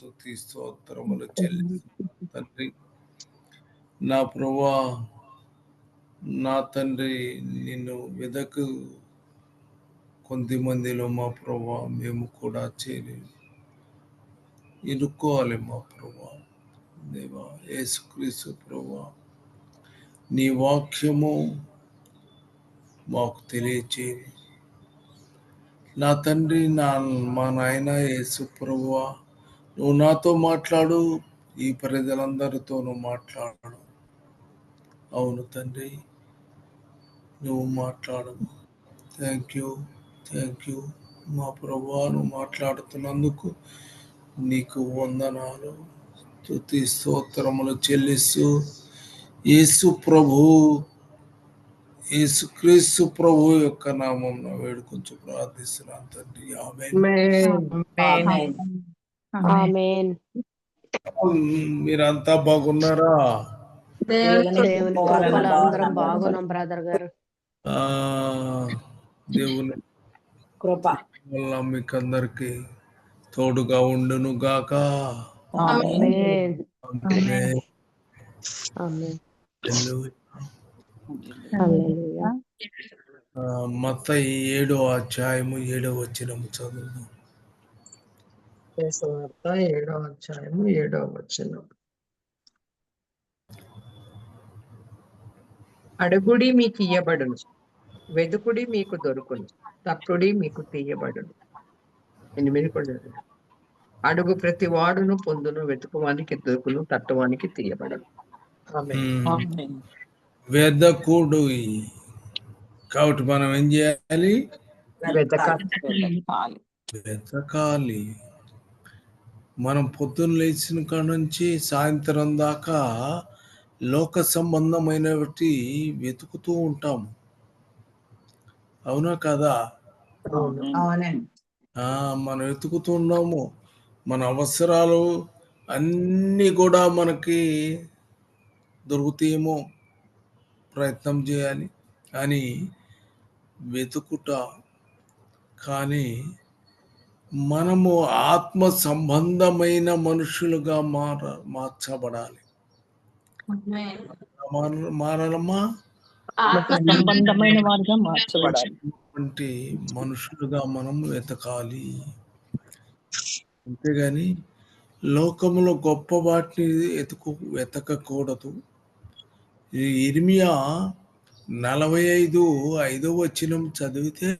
స్థుతి స్తోత్రములు చెల్లిస్తున్నాను తండ్రి. నా ప్రభా నా తండ్రి నిన్ను వెదకు కొద్దిమందిలో మా ప్రభా మేము కూడా చేరి ఇరుక్కోవాలి మా ప్రభా దేవా యేసుక్రీస్తు ప్రభా. నీ వాక్యము మాకు తెలియచేరి నా తండ్రి నా మా నాయన యేసు ప్రభువా నువ్వు నాతో మాట్లాడు ఈ ప్రజలందరితోనూ మాట్లాడు. అవును తండ్రి నువ్వు మాట్లాడు థ్యాంక్ యూ థ్యాంక్ యూ మా ప్రభువా నువ్వు మాట్లాడుతున్నందుకు నీకు వందనాలు. స్తుతి స్తోత్రములు చెల్లిస్తూ యేసు ప్రభు యేసుక్రీస్తు ప్రభు యొక్క నామం వేడుకొంచు ప్రార్థిస్తున్నాను తండ్రి. ఆమె మీరంతా బాగున్నారా? దేవుని కృప కృపలో వలన అందరం బాగున్నాం. బ్రదర్ గారు. ఆ దేవుని కృప. వల్ల మీకు అందరికి తోడుగా ఉండును గాక. ఆమేన్. ఆమేన్. ఆమేన్. హల్లెలూయా. మత ఏడో అధ్యాయము ఏడో వచ్చినము చదువు వార్త ఏడో అధ్యాయము ఏడో వచనం. అడుగుడి మీకు ఇయ్యబడును వెదుకుడి మీకు దొరుకును తక్కుడి మీకు తీయబడును. ఎనిమిది కూడా. అడుగు ప్రతి వాడును పొందును వెతుకువానికి దొరుకును తట్టువానికి తీయబడును. వెదకుడు కాబట్టి మనం ఏం చేయాలి? వెతకాలి వెతకాలి మనం పొద్దున్న లేచిన కాడ నుంచి సాయంత్రం దాకా లోక సంబంధమైనవి వెతుకుతూ ఉంటాము. అవునా కదా? మనం వెతుకుతూ ఉన్నాము. మన అవసరాలు అన్నీ కూడా మనకి దొరుకుతాయేమో ప్రయత్నం చేయాలి అని వెతుకుట. కానీ మనము ఆత్మ సంబంధమైన మనుషులుగా మార మార్చబడాలి. మార- మారాలమ్మా? సంబంధమైన వారిగా మార్చబడాలి. వంటి మనుషులుగా మనం వెతకాలి. అంతేగాని లోకములో గొప్ప వాటిని ఎతుకు వెతకకూడదు. ఈ ఇర్మియా నలభై ఐదు ఐదో వచనం చదివితే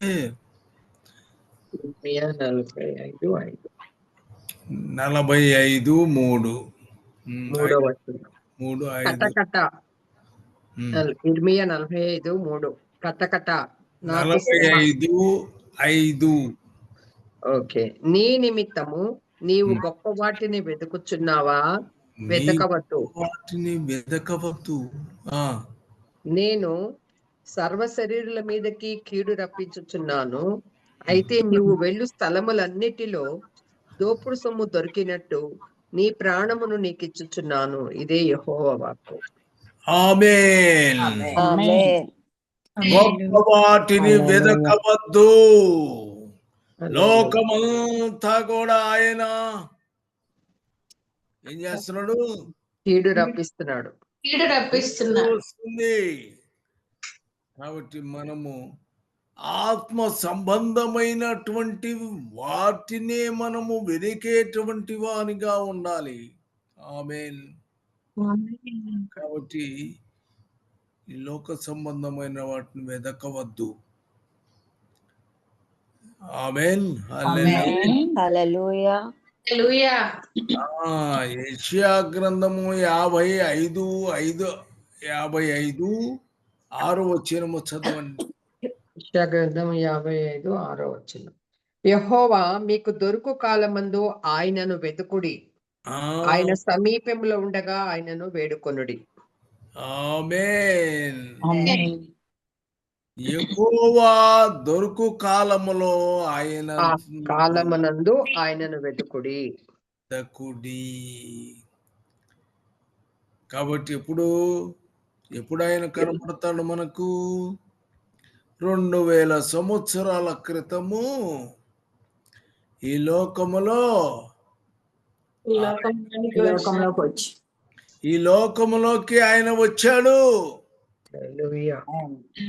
నలభై ఐదు ఐదు నలభై ఐదు మూడు మూడో. నల్- ఇర్మియా నలభై ఐదు మూడు. నాకు నలభై ఐదు ఐదు. ఓకే. నీ నిమిత్తము నీవు. గొప్ప వాటిని వెతుకుచున్నావా? వెతకవద్దు. వాటిని వెతకవద్దు. నేను సర్వ శరీరుల మీదకి కీడు రప్పించుచున్నాను. అయితే నీవు వెళ్ళు స్థలములన్నిటిలో దోపుడు సొమ్ము దొరికినట్టు నీ ప్రాణమును నీకు ఇచ్చుచున్నాను ఇదే యెహోవా వాక్కు. ఆమేన్. ఆమేన్. గొప్ప వాటిని వెతకవద్దు లోకమంతా కూడా ఆయన ఏం చేస్తున్నాడు? కీడు రప్పిస్తున్నాడు. కీడు రప్పిస్తున్నా వస్తుంది. కాబట్టి మనము ఆత్మ సంబంధమైనటువంటి వాటినే మనము వెతికేటువంటి వానిగా ఉండాలి. ఆమెన్. కాబట్టి ఈ లోక సంబంధమైన వాటిని వెతకవద్దు ఆమెన్. హల్లెలూయా. హల్లెలూయా. ఏషియా గ్రంథము యాభై ఐదు ఐదు యాభై ఐదు ఆరు వచ్చినము చదవండి. యెషయా గ్రంథం యాభై ఐదు ఆరో వచ్చిన యెహోవా మీకు దొరుకు కాలమందు ఆయనను వెతుకుడి. ఆయన సమీపంలో ఉండగా ఆయనను వేడుకొనుడి. ఆమేన్. ఎక్కువగా దొరుకు కాలములో ఆయన కాలమనందు ఆయనను వెతుకుడి. దకుడి కాబట్టి ఎప్పుడు? ఎప్పుడు ఆయన కనపడతాడు మనకు? రెండు వేల సంవత్సరాల క్రితము ఈ లోకములో ఈ లోకములోకి ఆయన వచ్చాడు హల్లెలూయా.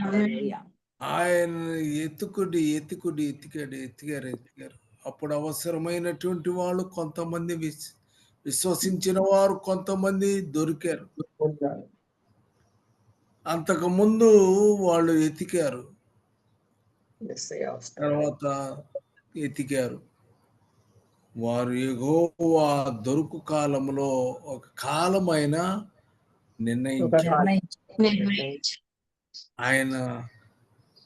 హల్లెలూయా. ఆయన ఎత్తుకుడి ఎత్తుకుడి ఎత్తికాడు ఎత్తిగారు ఎత్తిగారు అప్పుడు అవసరమైనటువంటి వాళ్ళు కొంతమంది విస్ విశ్వసించిన వారు కొంతమంది దొరికారు. అంతకు ముందు వాళ్ళు ఎతికారు. తర్వాత ఎతికారు వారు ఎగోవా దొరుకు కాలంలో ఒక కాలమైన నిర్ణయించారు నిర్ణయించి ఆయన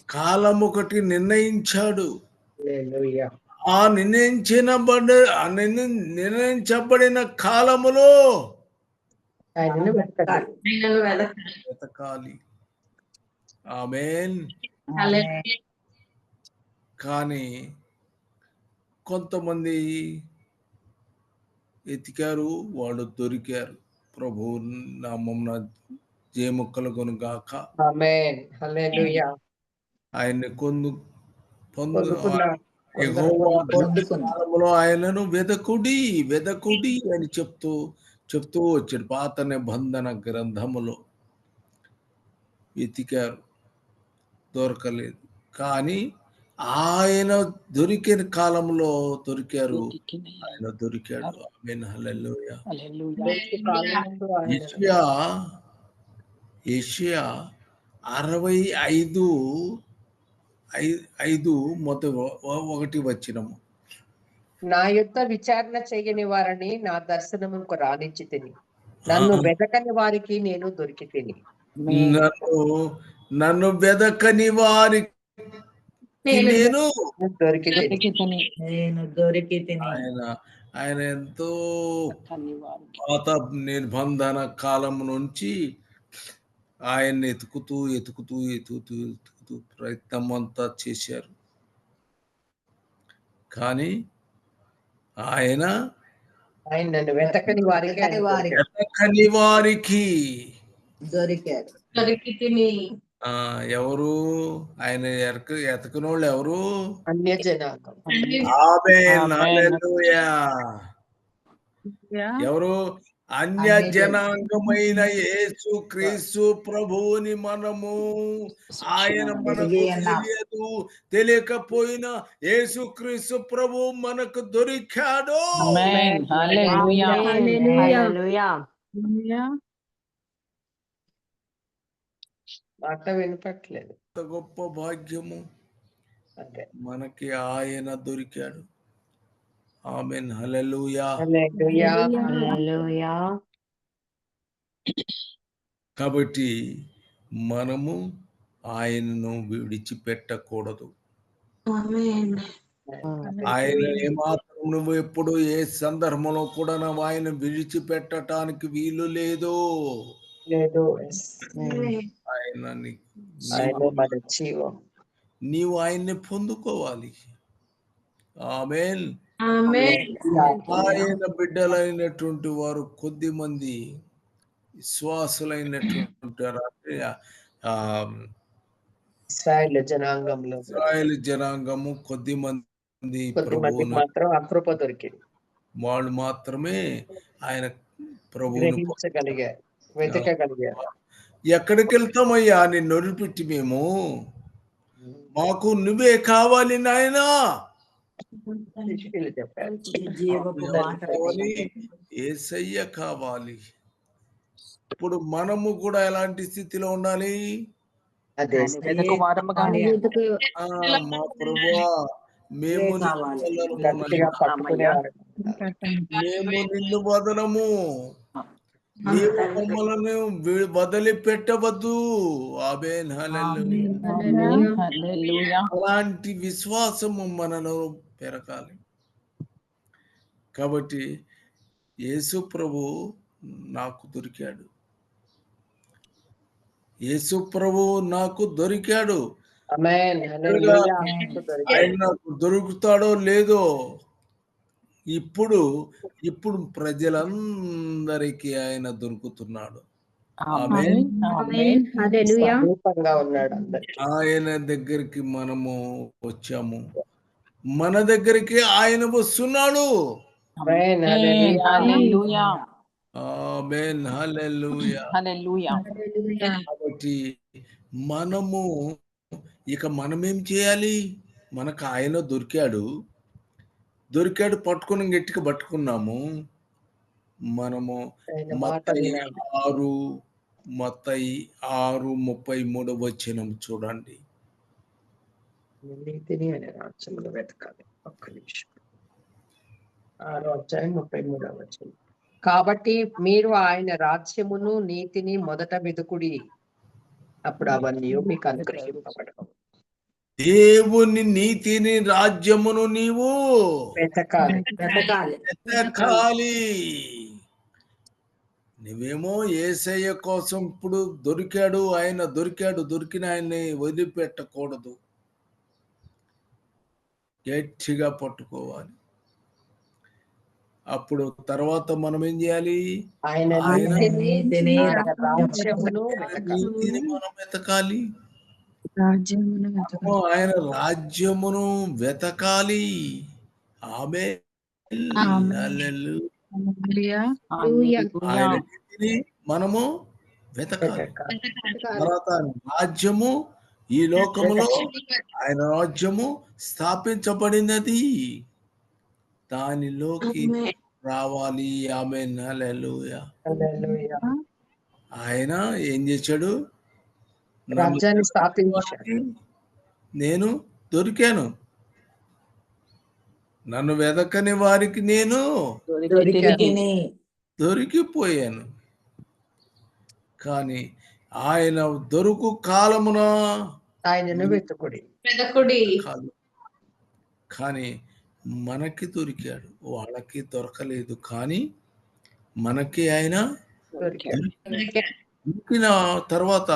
కాలం ఒకటి నిర్ణయించాడు హల్లెలూయా. ఆ నిర్ణయించినబడి ఆ నిర్ణ- నిర్ణయించబడిన కాలములో వెతకాలి. ఆమెన్. కానీ కొంతమంది ఎతికారు వాళ్ళు దొరికారు ప్రభు నామం జయముక్కలు కొనుగాక. ఆయన్ని కొందు పొందు పొందుకున్నారు. యెహోవా పొందుకున్నారు. కాలంలో ఆయనను వెదకుడి వెదకుడి అని చెప్తూ చెప్తూ వచ్చాడు పాత నిబంధన గ్రంథములో వెతికారు దొరకలేదు కానీ ఆయన దొరికిన కాలంలో దొరికారు. ఆయన దొరికాడు. యెషయా యెషయా అరవై ఐదు ఐదు మొదటి ఒకటి వచ్చినము. నా యొద్ద విచారణ చేయని వారిని నా దర్శనముకు రానిచ్చి తిని. నన్ను. వెతకని వారికి నేను దొరికి తిని నన్ను నన్ను వెదకని వారికి నేను దొరికి ఆయన ఆయన ఎంతో. పాత నిర్బంధన కాలం నుంచి ఆయన్ని ఎతుకుతూ ఎతుకుతూ ఎతుకుతూ ఎతుకుతూ ప్రయత్నం అంతా చేశారు. కానీ ఆయన వెతకని వారికి దొరికారు ఆ ఎవరు? ఆయన ఎరక ఎతకని వాళ్ళు ఎవరు? అన్య జనాంగం. ఆమేన్ ఆమేన్. హల్లెలూయా ఎవరు? అన్య జనాంగమైన యేసు క్రీస్తు ప్రభువుని మనము. ఆయన మనకు. తెలియదు. తెలియకపోయినా యేసు క్రీస్తు ప్రభు మనకు దొరికాడు. ఆమేన్. హల్లెలూయా. హల్లెలూయా. మాట వినపట్లేదు. ఎంత గొప్ప భాగ్యము. అంతే. మనకి ఆయన దొరికాడు. ఆమెన్. హల్లెలూయా. హల్లెలూయా. హల్లెలూయా. కాబట్టి మనము ఆయనను విడిచిపెట్టకూడదు. ఆమేన్. ఆయన ఏమాత్రం నువ్వు ఎప్పుడు ఏ సందర్భంలో కూడా నువ్వు ఆయన విడిచిపెట్టడానికి వీలు లేదు. ఆయన నీ- ఆయన మన జీవం. నీవు ఆయన్ని పొందుకోవాలి. ఆమెన్. ఆమేన్. ఆయన బిడ్డలైనటువంటి వారు కొద్ది మంది విశ్వాసులైనటువంటి జనాంగంలో. ఇస్రాయేల్ జనాంగము కొద్ది మంది మాత్రం అకృప దొరికింది. వాళ్ళు మాత్రమే ఆయన ప్రభువును వెతకగలిగారు. ఎక్కడికి వెళ్తామయ్యా నిన్ను వదిలిపెట్టి మేము. మాకు నువ్వే కావాలి నాయనా. ఏసయ్య కావాలి. ఇప్పుడు మనము కూడా ఎలాంటి స్థితిలో ఉండాలి? మా ప్రభువా మేము మేము నిన్ను వదలము. నీవు మమ్మలను వి- వదిలిపెట్టవద్దు. ఆబేన్ హల్లెలూయా. ఆమేన్. హల్లెలూయా. అలాంటి విశ్వాసము మనలో పెరగాలి. కాబట్టి యేసు ప్రభు నాకు దొరికాడు. యేసు ప్రభు నాకు దొరికాడు. ఆయన నాకు దొరుకుతాడో లేదో ఇప్పుడు ఇప్పుడు ప్రజలందరికీ ఆయన దొరుకుతున్నాడు. ఆమేన్. ఆమేన్. హల్లెలూయా. సమీపంగా ఉన్నాడు అందరికి ఆయన దగ్గరికి మనము వచ్చాము. మన దగ్గరికి ఆయన వస్తున్నాడు. కాబట్టి మనము ఇక మనమేం చేయాలి? మనకు ఆయన దొరికాడు. దొరికాడు పట్టుకుని గట్టిగా పట్టుకున్నాము. మనము మత్తయి. ఆరు మత్తయి ఆరు ముప్పై మూడు వచ్చినం చూడండి. నీతిని అనే రాజ్యంలో వెతకాలి. ఒక్క నిమిషం. ఆరో అధ్యాయం ముప్పై మూడవ వచనం. కాబట్టి మీరు ఆయన రాజ్యమును నీతిని మొదట వెతుకుడి. అప్పుడు అవన్నీ మీకు అనుగ్రహింపబడవు. దేవుని నీతిని రాజ్యమును నీవు వెతకాలి. నువ్వేమో ఏసయ్య కోసం ఇప్పుడు దొరికాడు ఆయన దొరికాడు దొరికిన ఆయన్ని వదిలిపెట్టకూడదు. గట్టిగా పట్టుకోవాలి. అప్పుడు తర్వాత మనం ఏం చేయాలి? ఆయన మనం వెతకాలి. రాజ్యమును ఆయన రాజ్యమును వెతకాలి. ఆమె మనము వెతకాలి. తర్వాత రాజ్యము ఈ లోకములో ఆయన రాజ్యము స్థాపించబడినది. దానిలోకి రావాలి. ఆమె. హల్లెలూయా. ఆయన ఏం చేశాడు? రాజ్యాన్ని స్థాపించాడు నేను దొరికాను. నన్ను వెదకని వారికి నేను దొరికిపోయాను. కానీ ఆయన దొరుకు కాలమున ఆయనను వెతుకుడి. కాదు. కానీ మనకి దొరికాడు. వాళ్ళకి దొరకలేదు. కానీ మనకి ఆయన దొరికాడు. దొరికిన తర్వాత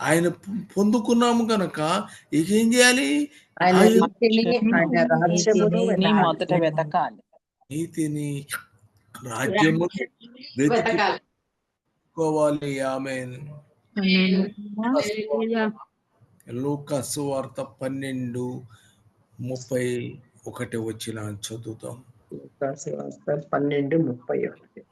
ఆయన పొందుకున్నాము గనక ఇక ఏం చేయాలి నీతిని రాజ్యము వెతుక్కోవాలి ఆమె లూకాసు వార్త పన్నెండు ముప్పై ఒకటి వచ్చిన చదువుతాం పన్నెండు ముప్పై ఒకటి.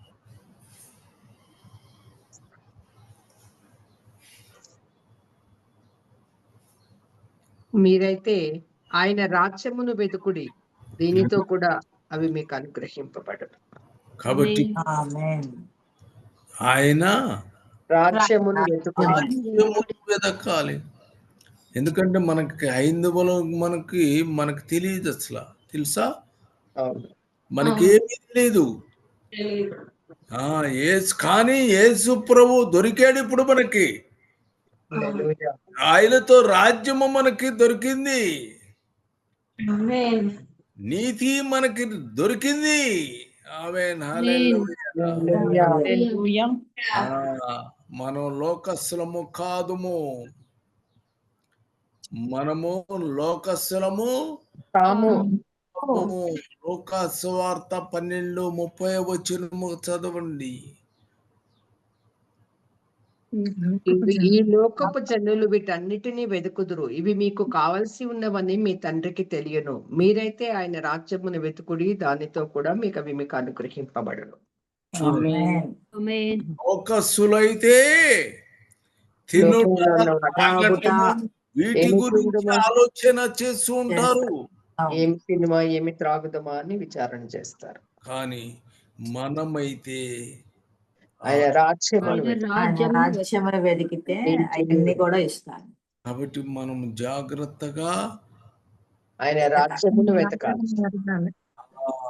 మీరైతే ఆయన రాజ్యమును వెతుకుడి. దీనితో కూడా అవి మీకు అనుగ్రహింపబడదు కాబట్టి ఆమేన్ ఆయన రాజ్యమును వెతకాలి. ఎందుకంటే మనకి హైందవులు మనకి మనకు తెలియదు అసలు. తెలుసా? అవును. మనకి ఏమీ తెలియదు ఆ ఏసు కానీ యేసు ప్రభు దొరికాడు ఇప్పుడు మనకి. ఆయనతో రాజ్యము మనకి దొరికింది. నీతి మనకి దొరికింది. ఆమె హల్లెలూయా. హల్లెలూయా. మనం లోకస్సులము కాదుము. మనము లోకస్సులము తాము లోకస్వార్త పన్నెండు ముప్పై వచ్చినము చదవండి. ఈ లోకపు జనులు వీటన్నిటినీ వెతుకుదురు. ఇవి మీకు కావలసి ఉన్నవని మీ తండ్రికి తెలియను. మీరైతే ఆయన రాజ్యమును వెతుకుడి దానితో కూడా మీకు అవి మీకు అనుగ్రహింపబడను. వీటి గురించి తిందుమా? ఆలోచన చేస్తూ ఉంటారు. ఏమి తినుమా ఏమి త్రాగుదమా? అని విచారణ చేస్తారు. కానీ మనమైతే ఆయన రాజ్యమును వెతికితే అవన్నీ కూడా ఇస్తాను కాబట్టి మనం జాగ్రత్తగా ఆయన రాజ్యమును వెతకాలి.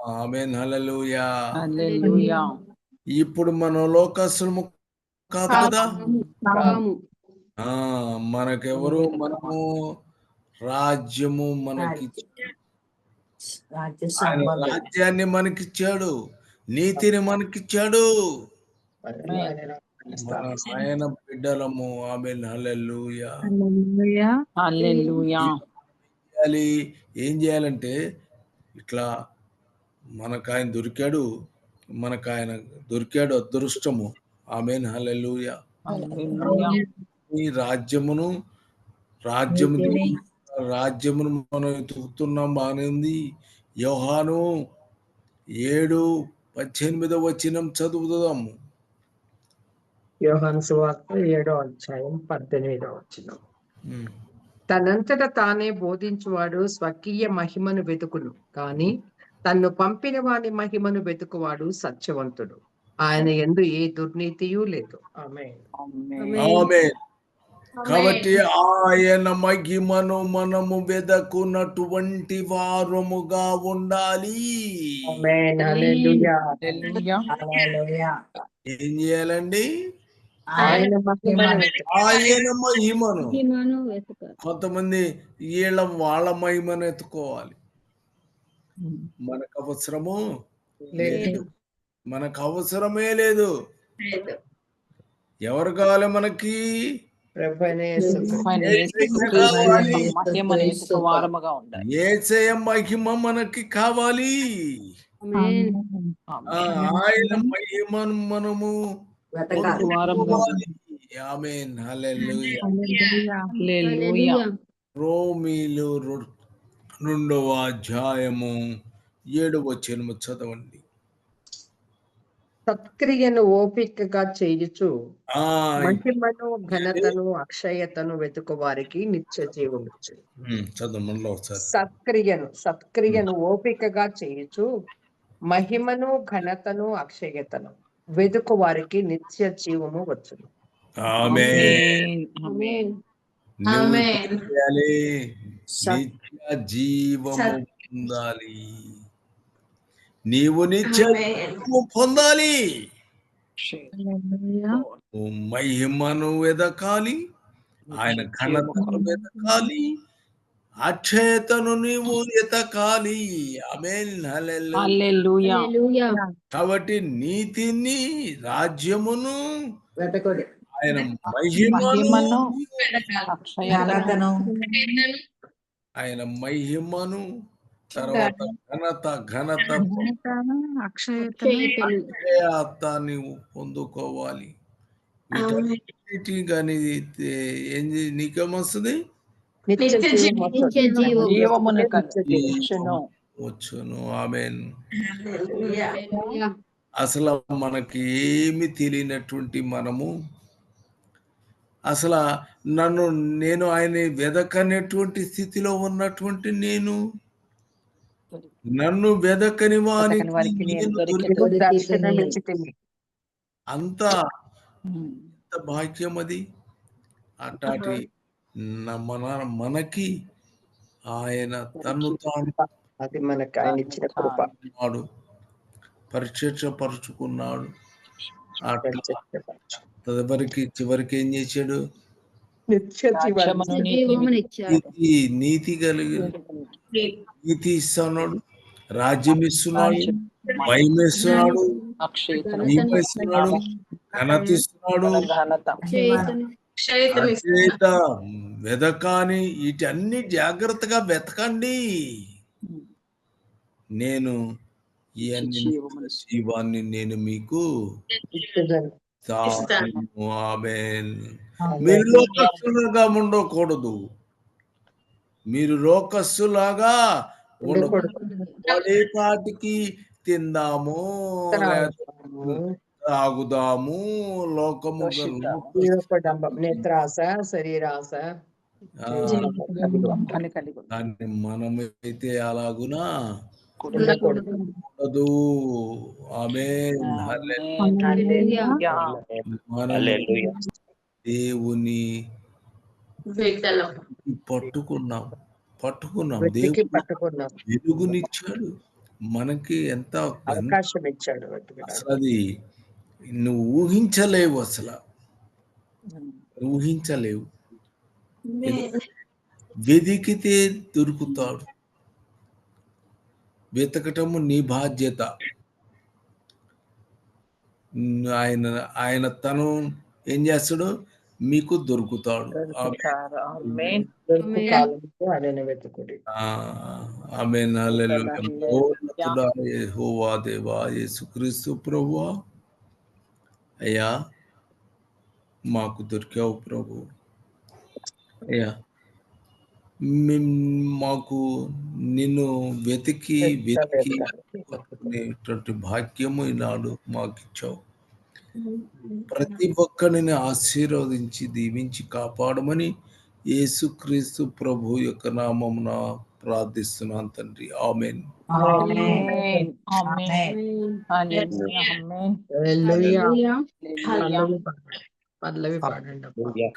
ఆమె హల్లెలూయా. హల్లెలూయా. ఇప్పుడు మనం లోకస్సులము కాదు కదా? ఆ మనకెవరు? మనము రాజ్యము మనకి రాజ్యాన్ని మనకిచ్చాడు. నీతిని మనకిచ్చాడు. ఆయన బిడ్డలము ఆమె హల్లెలూయా. హల్లెలూయా. చేయాలి? ఏం చేయాలంటే ఇట్లా మనకు ఆయన దొరికాడు మనకు ఆయన దొరికాడు అదృష్టము. ఆమె. ఈ రాజ్యమును రాజ్యము రాజ్యమును మనం ఎతుకుతున్నాం బాగానే ఉంది యోహాను ఏడు పద్దెనిమిదవ వచనం చదువుదాము. యోహాను సువార్త ఏడో అధ్యాయం పద్దెనిమిదో వచ్చిన. తనంతట తానే బోధించువాడు స్వకీయ మహిమను వెతుకును కానీ తన్ను పంపిన వాని మహిమను వెతుకువాడు సత్యవంతుడు ఆయన ఎందు ఏ దుర్నీతియూ లేదు. కాబట్టి ఆయన మహిమను మనము వెదకున్నటువంటి వారముగా ఉండాలి హల్లెలూయా. ఏం చేయాలండి ఆయన మహిమను కొంతమంది వీళ్ళ వాళ్ళ మహిమను ఎత్తుకోవాలి. మనకు అవసరము లేదు. మనకు అవసరమే లేదు. ఎవరు కావాలి మనకి? ఏసయ మహిమ మనకి కావాలి. ఆయన మహిమను మనము వెతకాలి రోమీలు రెండవ అధ్యాయము ఏడవ వచనము చదవండి. సత్క్రియను ఓపికగా చేయుచు మహిమను ఘనతను అక్షయతను వెతుకు వారికి నిత్య జీవము సత్క్రియను సత్క్రియను ఓపికగా చేయుచు మహిమను ఘనతను అక్షయతను. వెతుకు వారికి నిత్య జీవము వచ్చును? నిత్య జీవము పొందాలి నీవు నిత్య పొందాలి. మహిమను వెదకాలి. ఆయన ఘనతను వెదకాలి. అక్షయతను నీవు ఎతకాలి. ఆమేన్. హల్లెలూయా. హల్లెలూయా. హల్లెలూయా. కాబట్టి నీతిని రాజ్యమును ఆయన మహిమను ఆయన మహిమను తర్వాత ఘనత ఘనత అక్షయతను. అక్షయత నీవు పొందుకోవాలి కానీ ఏం చే- నీకేమొస్తుంది? వచ్చును. ఆమెన్ అసలు మనకి ఏమి తెలియనటువంటి మనము అసలు నన్ను నేను ఆయన వెదకనేటువంటి స్థితిలో ఉన్నటువంటి నేను నన్ను వెదకని ఇచ్చితిని. అంత ఎంత భాగ్యం అది అట్లాంటి మన మనకి ఆయన తను తాను అది మనకు ఆయన ఇచ్చిన కృప. ఉన్నాడు. పరిచర్చపరుచుకున్నాడు. తదుపరికి చివరికి ఏం చేశాడు? నీతి నీతి కలిగి నీతి ఇస్తున్నాడు. రాజ్యం ఇస్తున్నాడు. మహిమ ఇస్తున్నాడు ఇస్తున్నాడు. ఘనత. ఇస్తున్నాడు అచేత వెదకాని వీటన్ని జాగ్రత్తగా వెతకండి. నేను జీవాన్ని నేను మీకు. మీరు లోకస్తులుగా ఉండకూడదు. మీరు లోకస్తులాగా ఉండకూడదు. తిందాము. తాగుదాము లోకము కలిగి ఉంది. దాన్ని మనమైతే అలాగునా ఉండదు ఆమె దేవుని పట్టుకున్నాం. పట్టుకున్నాం. పట్టుకున్నాం. వెలుగునిచ్చాడు. మనకి ఎంత అవకాశం ఇచ్చాడు అది నువ్వు ఊహించలేవు అసలు. ఊహించలేవు. వెదికితే దొరుకుతాడు. వెతకటము నీ బాధ్యత. ఆయన ఆయన తను ఏం చేస్తాడు? మీకు దొరుకుతాడు. ఆమె హోవా దేవా యేసుక్రీస్తు ప్రభువా. అయ్యా మాకు దొరికావు ప్రభు. అయ్యా మాకు నిన్ను వెతికి వెతికి అనేటువంటి భాగ్యము ఈనాడు మాకు ఇచ్చావు ప్రతి ఒక్కరిని ఆశీర్వదించి దీవించి కాపాడమని యేసుక్రీస్తు ప్రభు యొక్క నామమున ప్రార్థిస్తున్నాను తండ్రి. Amen. Amen. Amen. Hallelujah. Amen. Hallelujah. Hallelujah. Hallelujah.